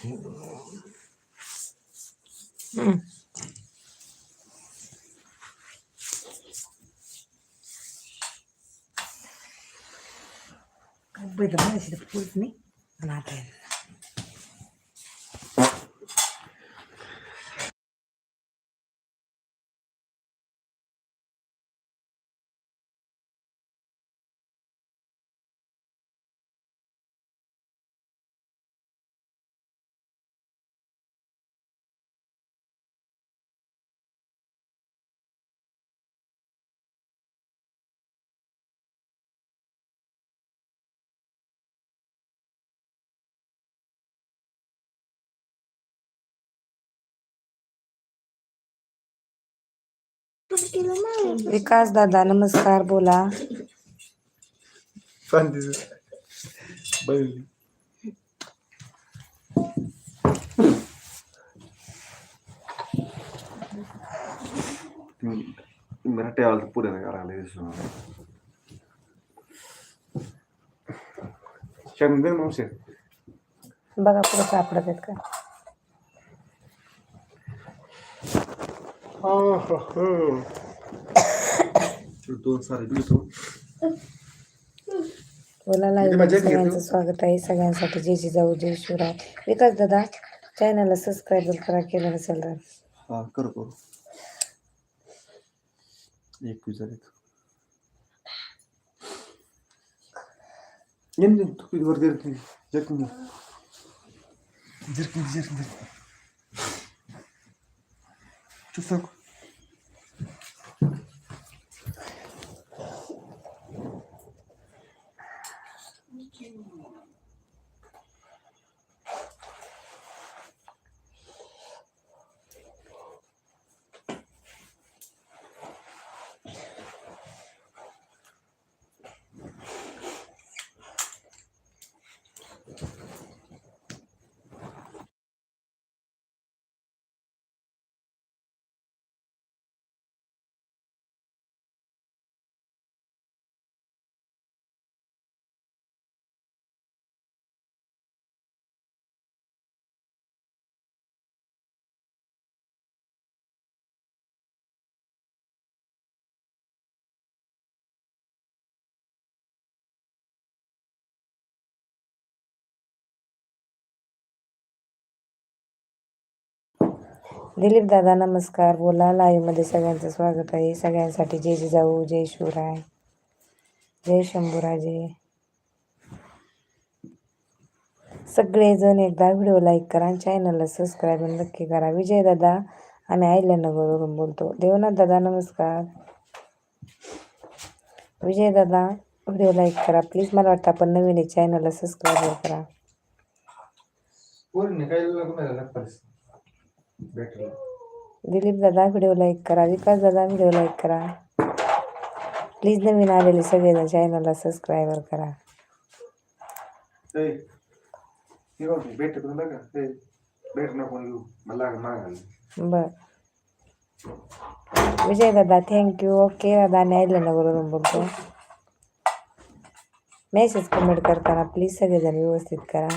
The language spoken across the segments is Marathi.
Как бы давай, если это вкусный, она विकास दादा नमस्कार बोला. नाही करायला शंभर मावशे. बघा पुढे सापडत आहेत का? दोन सारे घेतो बोला लाईव्ह मजा घेतो. सगळ्यांचं स्वागत आहे. सगळ्यांसाठी जय जाऊ जय शिवराय. विकास दादा चॅनलला सबस्क्राईब करा केलं नसेल तर. हा कर करू. एकवीस झालेत येईन ना, तू किती वर jerkin jerkin jerkin To. Dilip dada नमस्कार. बोला लाईव्हमध्ये सगळ्यांचं स्वागत आहे. सगळ्यांसाठी जय जिजाऊ जय शिवराय जय शंभूराजे. सगळेजण एकदा व्हिडिओ लाईक करा आणि चॅनलला सबस्क्राईब नक्की करा. विजय दादा आम्ही अहिल्यानगरवरून बोलतो. देवनाथ दादा नमस्कार. विजय दादा व्हिडिओ लाईक करा. प्लीज मला वाटतं आपण नवीन आहे. चॅनलला सबस्क्राईब करा. दिलीप दादा व्हिडिओ लाईक करा विकास दादा व्हिडिओ लाईक करा. प्लीज नवीन आलेले सगळेजण चॅनलला सबस्क्राईबर करा. बर. विजय दादा थँक्यू ओके दादा न्यायल्यानगरवरून बोलतो. मेसेज कमेंट करताना प्लीज सगळेजण व्यवस्थित करा.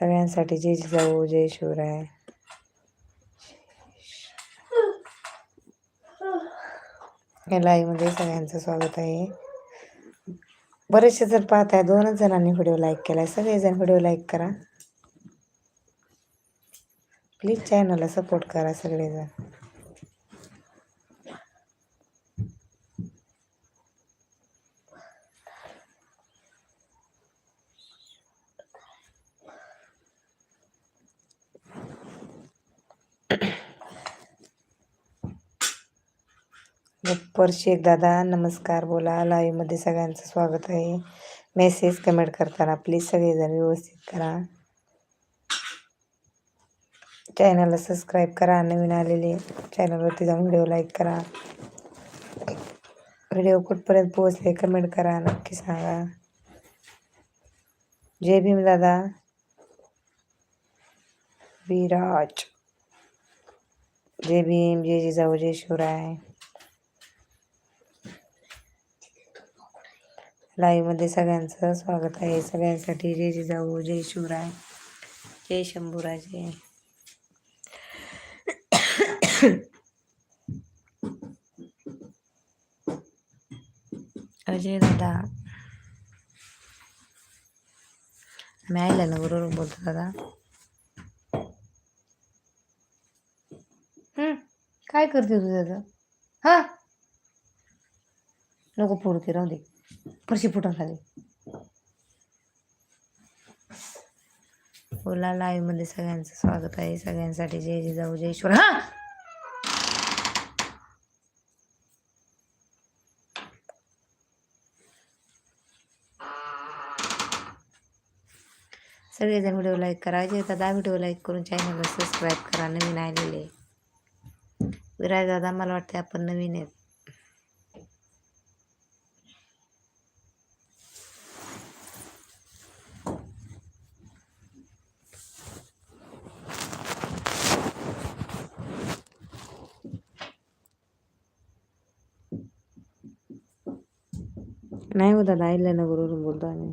सगळ्यांसाठी जय जिजाऊ जय शिवराय. या लाईव्हमध्ये सगळ्यांचं स्वागत आहे. बरेचसे जर पाहत आहे दोनच जणांनी व्हिडिओ लाईक केला आहे सगळेजण व्हिडिओ लाईक करा. प्लीज चॅनलला सपोर्ट करा सगळेजण. गप्पर शेख दादा नमस्कार बोला. लाईव्हमध्ये सगळ्यांचं स्वागत आहे. मेसेज कमेंट करताना प्लीज सगळेजण व्यवस्थित करा. चॅनलला सबस्क्राईब करा. नवीन आलेले चॅनलवरती जाऊन व्हिडिओ लाईक करा. व्हिडिओ कुठपर्यंत पोहोचले कमेंट करा. नक्की सांगा. जय भीम दादा. विराज. जय भीम जय जिजाऊ जय शिवराय. लाईव्हमध्ये सगळ्यांचं स्वागत आहे. सगळ्यांसाठी जय जिजाऊ जय शिवराय जय शंभूराजे. अजय दादा. आम्ही आयला ना बरोबर बोलतो दादा. काय करते तू दादा? हा? नको फोडते राहू दे. फरशी फुटून खाली. ओला लाईव्हमध्ये सगळ्यांचं स्वागत आहे. सगळ्यांसाठी जय जिजाऊ जय ईश्वर. हा! सगळेजण व्हिडिओ लाईक करा. जे दादा व्हिडिओ लाईक करून चॅनलला सबस्क्राईब करा. नवीन आलेले. विराज दादा मला वाटते आपण नवीन आहेत. नाही हो दादा आयल्यानगरवरून बोलतो आम्ही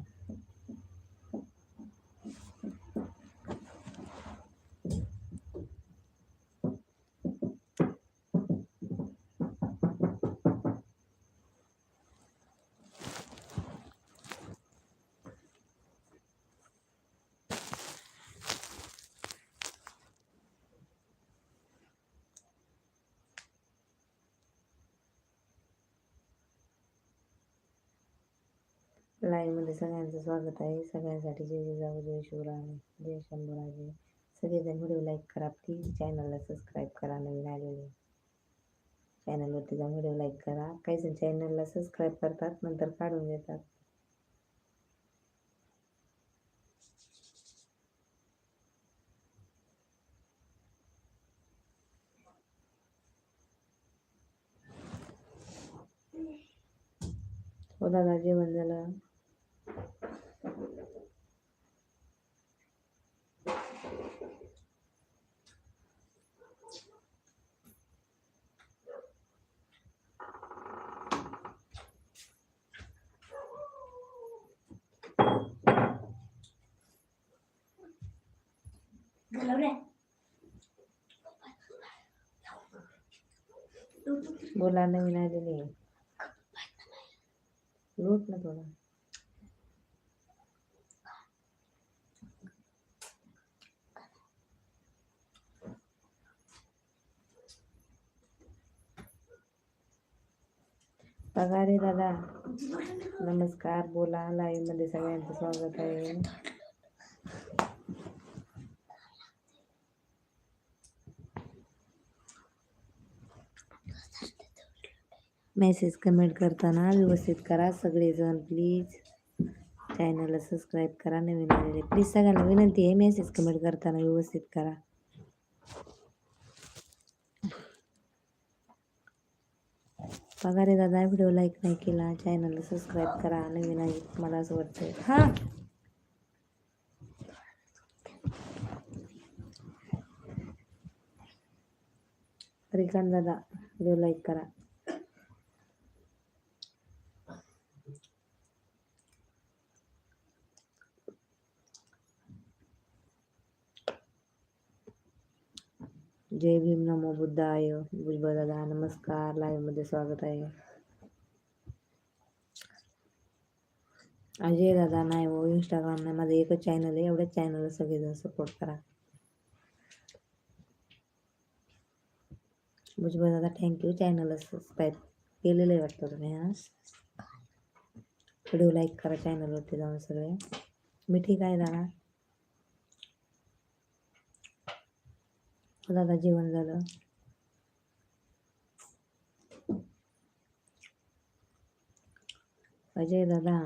लाईव्हमध्ये सगळ्यांचं स्वागत आहे. सगळ्यांसाठी जय जिजाऊ जय शिवराम जय शंभूराजे सगळेजण व्हिडिओ लाईक करा प्लीज चॅनलला सबस्क्राईब करा नवीन आलेले. चॅनलवरती जाऊन व्हिडिओ लाईक करा. काही जण चॅनलला सबस्क्राईब करतात नंतर काढून देतात. हो दादा जेवण झालं? बोला नवीन आलेली लूट ना थोडा पगारे दादा नमस्कार बोला लाईव्हमध्ये सगळ्यांचं स्वागत आहे मेसेज कमेंट करताना व्यवस्थित करा सगळेजण प्लीज. चॅनलला सबस्क्राईब करा नवीन आलेले. प्लीज सगळ्यांना विनंती आहे मेसेज कमेंट करताना व्यवस्थित करा. पगारे दादा व्हिडिओ लाईक नाही केला. चॅनलला सबस्क्राईब करा नवीन आहे मला असं वाटतं हां. श्रीकांत दादा व्हिडिओ लाईक करा. जय भीम नमो बुद्धाय. भुजबळ दादा नमस्कार. लाईव्हमध्ये स्वागत आहे. अजय दादा नाही हो इंस्टाग्राम नाही. माझं एकच चॅनल आहे. एवढ्याच चॅनलला सगळेजण सपोर्ट करा. भुजबळ दादा थँक्यू चॅनलला सबस्क्राईब केलेलं आहे वाटतं तुम्ही हां? व्हिडिओ लाईक करा चॅनलवरती जाऊन सगळे. मी ठीक आहे दादा? दादा जेवण झालं. अजय दादा.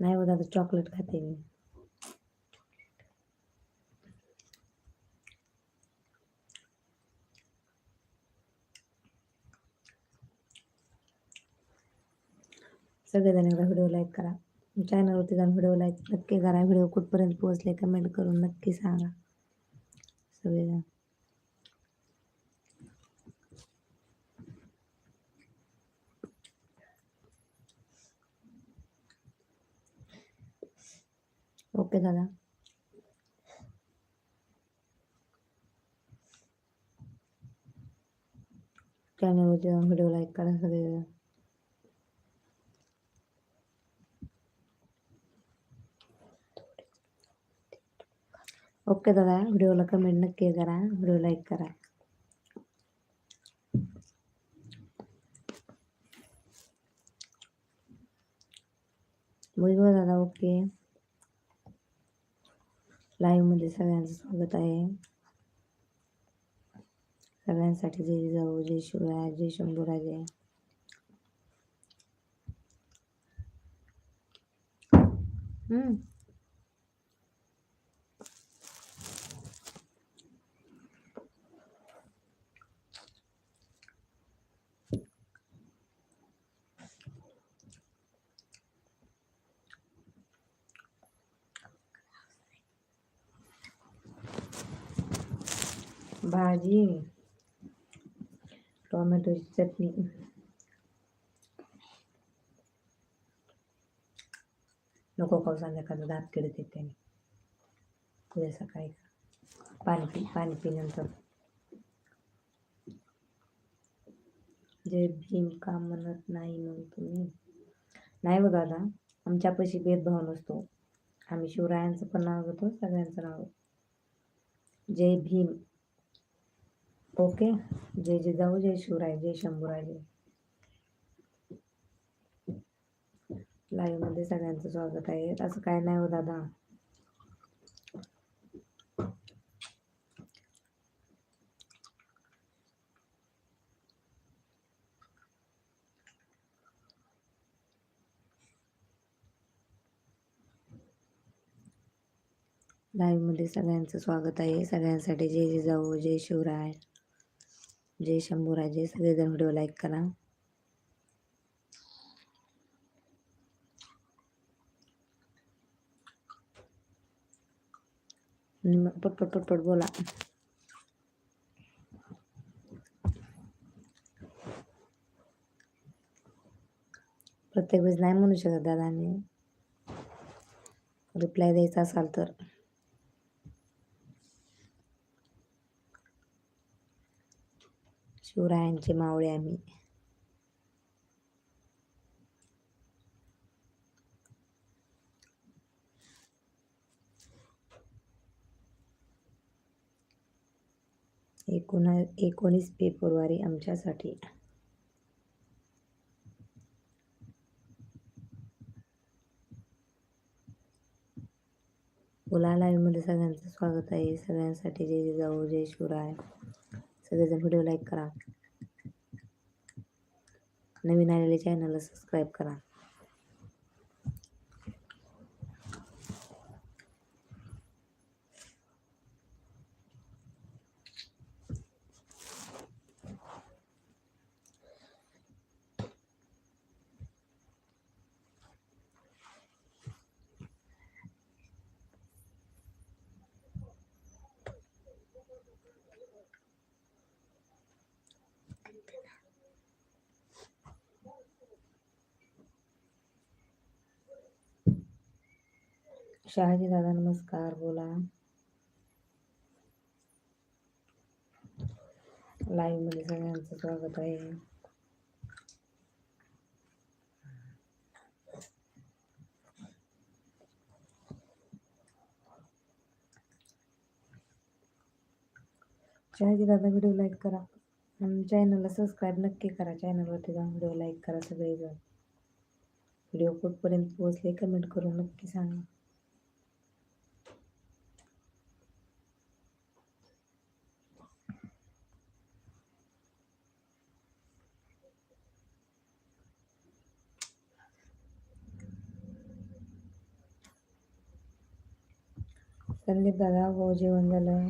नाही हो दादा चॉकलेट खाते मी. सगळेजण एकदा व्हिडिओ लाईक करा. चॅनलवरती जाऊन व्हिडिओ लाईक नक्की करा. व्हिडिओ कुठपर्यंत पोहोचले कमेंट करून नक्की सांगा. それだ。OK だな。チャンネルもちろん不良来からそれだ。ओके दादा व्हिडिओला कमेंट नक्की करा व्हिडिओ लाईक करा. बघ दादा ओके. लाईव्हमध्ये सगळ्यांचं स्वागत आहे. सगळ्यांसाठी जय जाऊ जय शिवराय जय शंभूराजे. हम्म. भाजी टोमॅटोची चटणी. नको खाऊ संध्याकाळचं दात किडत येते त्याने. उद्या सकाळी पाणी पी पाणी पिल्यानंतर जे जय भीम का म्हणत नाही मग तुम्ही. नाही बघा दादा आमच्यापाशी भेदभाव नसतो. आम्ही शिवरायांचं पण नाव घेतो सगळ्यांचं नाव जय भीम. ओके. जय जिजाऊ जय शिवराय जय शंभूराजे लाईव्हमध्ये सगळ्यांचं स्वागत आहे. असं काय नाही हो दादा. लाईव्हमध्ये सगळ्यांचं स्वागत आहे. सगळ्यांसाठी जय जिजाऊ जय शिवराय. जय शंभूराजे सगळेजण व्हिडिओ लाईक करा. आणि मग पटपट पटपट बोला. प्रत्येक वेळेस नाही म्हणू शकत दादाने. रिप्लाय द्यायचा असाल तर. शिवरायांचे मावळे आम्ही. एकोणा एकोणीस फेब्रुवारी आमच्यासाठी. बोला लाईव्हमध्ये सगळ्यांचं स्वागत आहे. सगळ्यांसाठी जय जाऊ जय शिवराय. सगळेजण व्हिडिओ लाईक करा. नवीन आलेले चॅनलला सबस्क्राईब करा. शहाजी दादा नमस्कार बोला. लाईव्हमध्ये सगळ्यांचं स्वागत आहे. शहाजी दादा व्हिडिओ लाईक करा. आणि चॅनलला सबस्क्राईब नक्की करा. चॅनलवरती जाऊन व्हिडिओ लाईक करा सगळेजण. व्हिडिओ कुठपर्यंत पोहोचले कमेंट करून नक्की सांगा. संदीप दादा हो जेवण झालं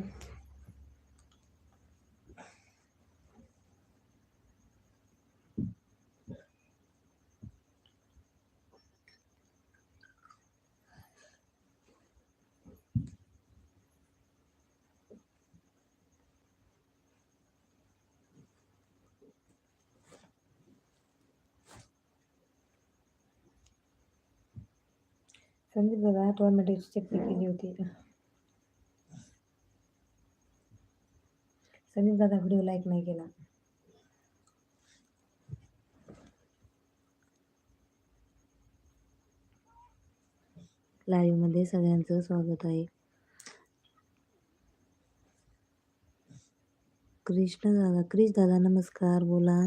संदीप दादा टोमॅटोची चटणी केली होती। समीर दादा व्हिडिओ लाईक नाही केला. लाईव्हमध्ये सगळ्यांचं स्वागत आहे. कृष्ण दादा क्रिश दादा नमस्कार बोला.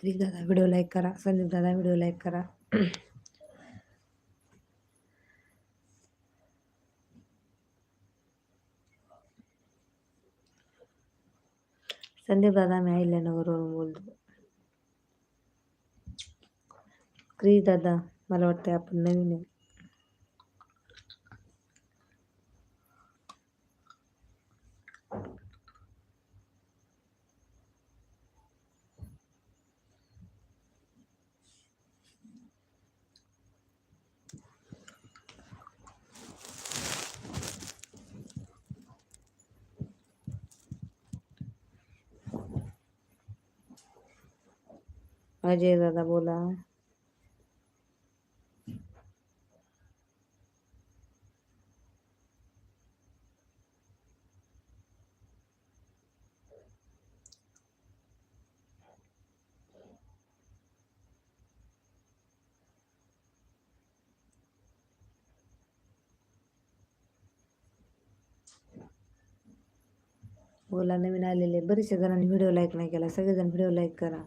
क्रिश दादा व्हिडिओ लाईक करा. संदीप दादा व्हिडिओ लाईक करा. संदीप दादा मी अहिल्यानगरवरून बोलतो. क्रिश दादा मला वाटतं आपण नवीन आहे. अजय दादा बोला. बोला नवीन आलेले. बरेचशे जणांनी व्हिडिओ लाईक नाही केला. सगळेजण व्हिडिओ लाईक करा.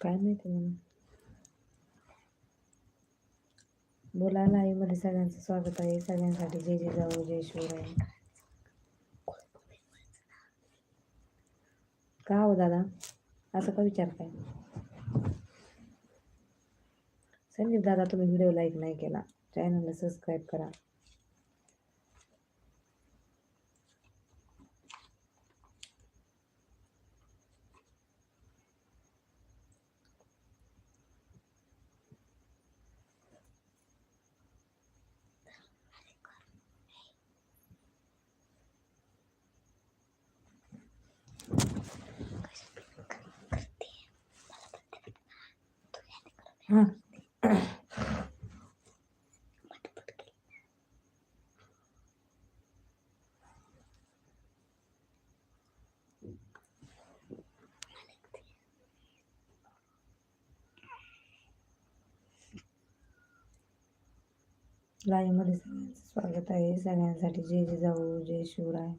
काय माहिती मला बोला मध्ये सगळ्यांचं स्वागत आहे. सगळ्यांसाठी जय जय जाऊ जय शिवराय. का हो दादा? असं का विचारताय? संदीप दादा तुम्ही व्हिडिओ लाईक नाही केला. चॅनलला सबस्क्राईब करा. लाईव्हमध्ये सगळ्यांचं स्वागत आहे. सगळ्यांसाठी जय जे जाऊ जय शिवराय.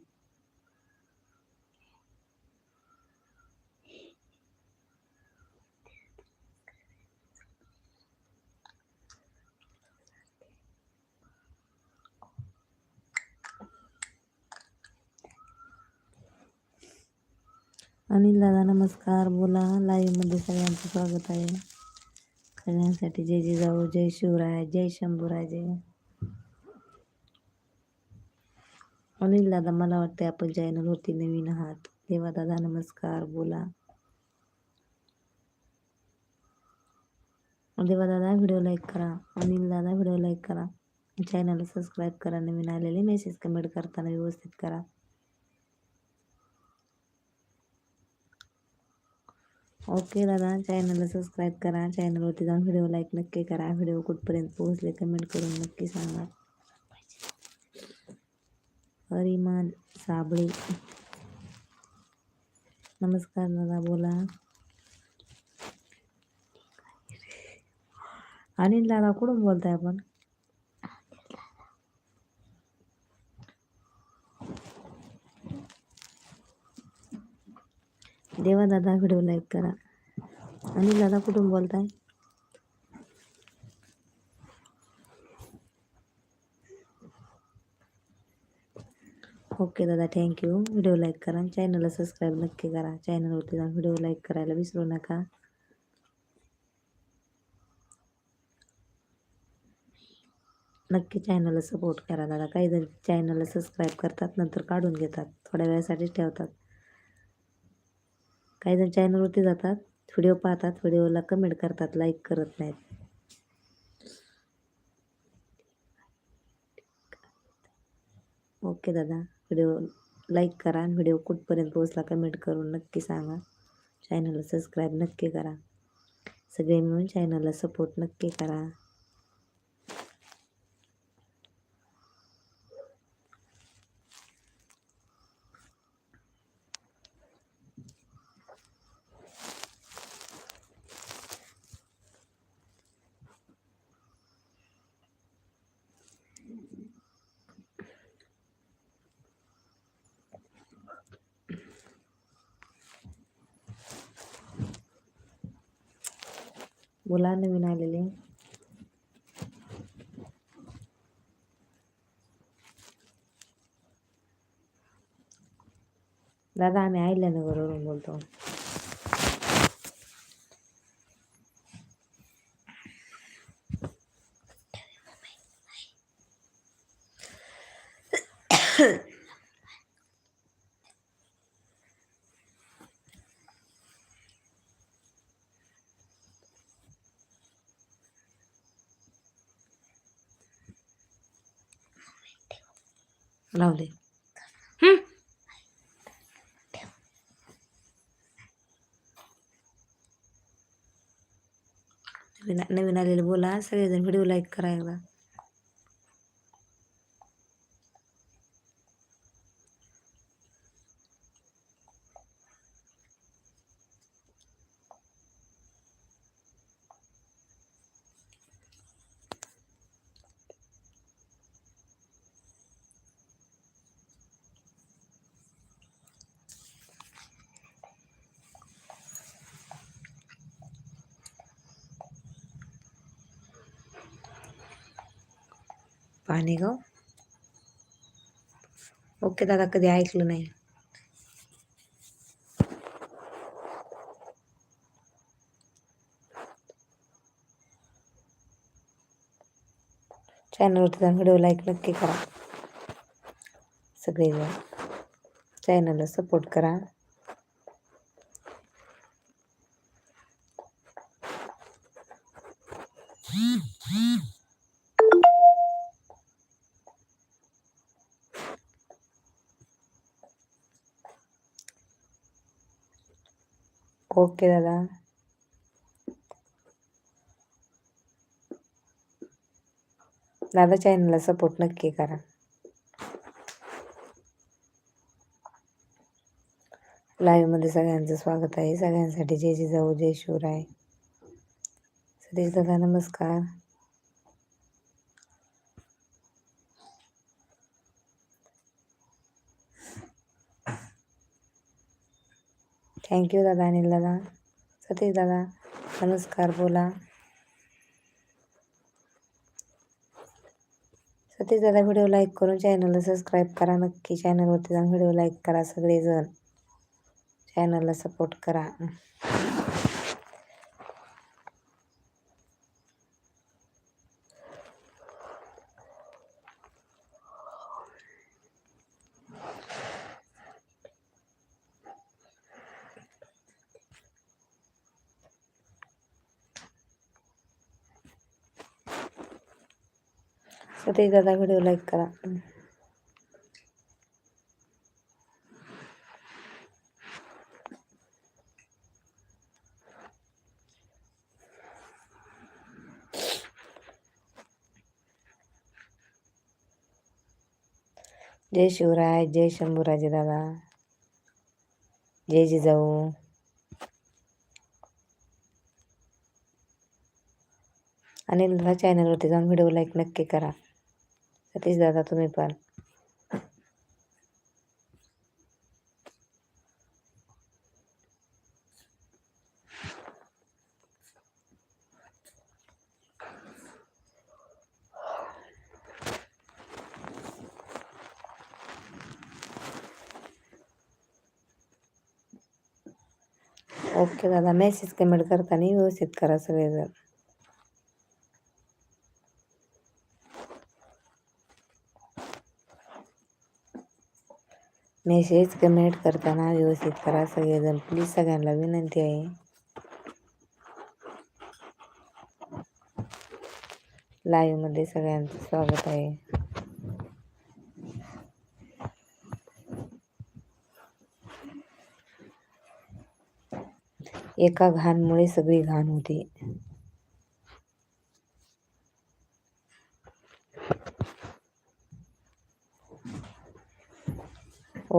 अनिल दादा नमस्कार. बोला लाईव्हमध्ये सगळ्यांचं स्वागत आहे. सगळ्यांसाठी जय जय जाऊ जय शिवराय जय शंभूराजे. अनिल दादा मला वाटते आपण चॅनलवरती नवीन आहात. देवा दादा नमस्कार. बोला. देवा दादा व्हिडिओ लाईक करा. अनिल दादा व्हिडिओ लाईक करा. चॅनलला सबस्क्राईब करा. नवीन आलेले मेसेज कमेंट करताना व्यवस्थित करा. ओके दादा चॅनलला सबस्क्राईब करा. चॅनलवरती जाऊन व्हिडिओ लाईक नक्की करा. व्हिडिओ कुठपर्यंत पोहोचले कमेंट करून नक्की सांगा. हरिमान साबळे. नमस्कार दादा बोला. अनिल दादा कुठून बोलताय आपण? देवा दादा व्हिडिओ लाईक करा. आणि दादा कुठून बोलताय? ओके दादा थँक्यू व्हिडिओ लाईक करा चॅनलला सबस्क्राईब नक्की करा. चॅनलवरती जाऊन व्हिडिओ लाईक करायला विसरू नका. नक्की चॅनलला सपोर्ट करा दादा. काही जण चॅनलला सबस्क्राईब करतात नंतर काढून घेतात. थोड्या वेळासाठीच ठेवतात. काही जण चॅनलवरती जातात व्हिडिओ पाहतात व्हिडिओला कमेंट करतात लाईक करत नाहीत. ओके दादा. व्हिडिओ लाईक करा आणि व्हिडिओ कुठपर्यंत पोहोचला कमेंट करून नक्की सांगा. चॅनलला सबस्क्राईब नक्की करा. सगळे मिळून चॅनलला सपोर्ट नक्की करा. बोला नवीन आलेले दादा आम्ही अहिल्यानगरवरून बोलतो. लावले. नवीन नवीन आलेले बोला सगळेजण व्हिडिओ लाईक करा एकदा. पाणी गाव ओके दादा कधी ऐकलं नाही. चॅनलवरती जाऊन व्हिडिओ लाईक नक्की करा. सगळेजण. चॅनलला सपोर्ट करा. ओके दादा दादा चॅनलला सपोर्ट नक्की करा लाईव्हमध्ये सगळ्यांचं स्वागत आहे सगळ्यांसाठी जय जिजाऊ जय शिवराय सतीश दादा नमस्कार थँक्यू दादा अनिल दादा. सतीश दादा नमस्कार बोला. सतीश दादा व्हिडिओ लाईक करून चॅनलला सबस्क्राईब करा नक्की. चॅनलवरती जाऊन व्हिडिओ लाईक करा सगळेजण. चॅनलला सपोर्ट करा. ते दादा व्हिडिओ लाईक करा जय शिवराय जय शंभूराजे दादा जय जिजाऊ अनिल चॅनलवरती जाऊन व्हिडिओ लाईक नक्की करा सतीश दादा तुम्ही पण ओके दादा मेसेज कमेंट करताना व्यवस्थित करा सगळेजण मेसेज कमेंट करताना व्यवस्थित करा सगळेजण. प्लीज सगळ्यांना विनंती आहे. लाईव्हमध्ये सगळ्यांचं स्वागत आहे. एका घाणमुळे सगळी घाण होते.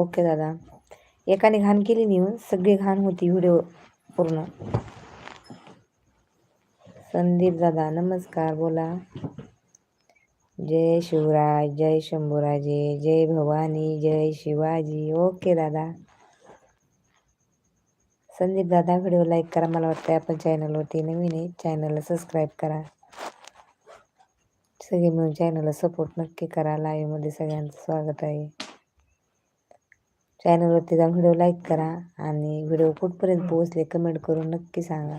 ओके दादा. एकाने घाण केली नाही सगळी घाण होती व्हिडिओ पूर्ण. संदीप दादा नमस्कार बोला. जय शिवराज जय शंभूराजे जय भवानी जय शिवाजी. ओके दादा. संदीप दादा व्हिडिओ लाईक करा मला वाटतं आपण चॅनलवरती नवीन आहे. चॅनलला सबस्क्राईब करा. सगळे मिळून चॅनलला सपोर्ट नक्की करा. लाईव्हमध्ये सगळ्यांचं स्वागत आहे. चॅनलवरती जाऊन व्हिडिओ लाईक करा आणि व्हिडिओ कुठपर्यंत पोहोचले कमेंट करून नक्की सांगा.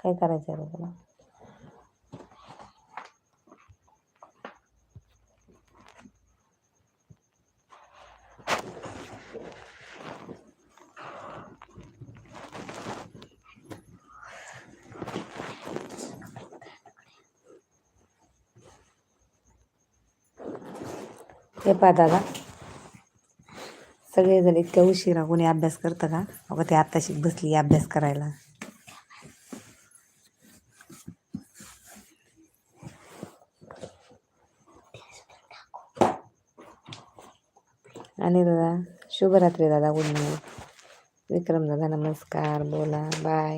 काय करायचं आहे तुला? हे पहा दादा. सगळेजण इतक्या उशिरा कोणी अभ्यास करतं का? अगं ते आत्ताशी बसली अभ्यास करायला. आणि दादा शुभरात्री दादा गुड नाईट विक्रम दादा नमस्कार बोला बाय.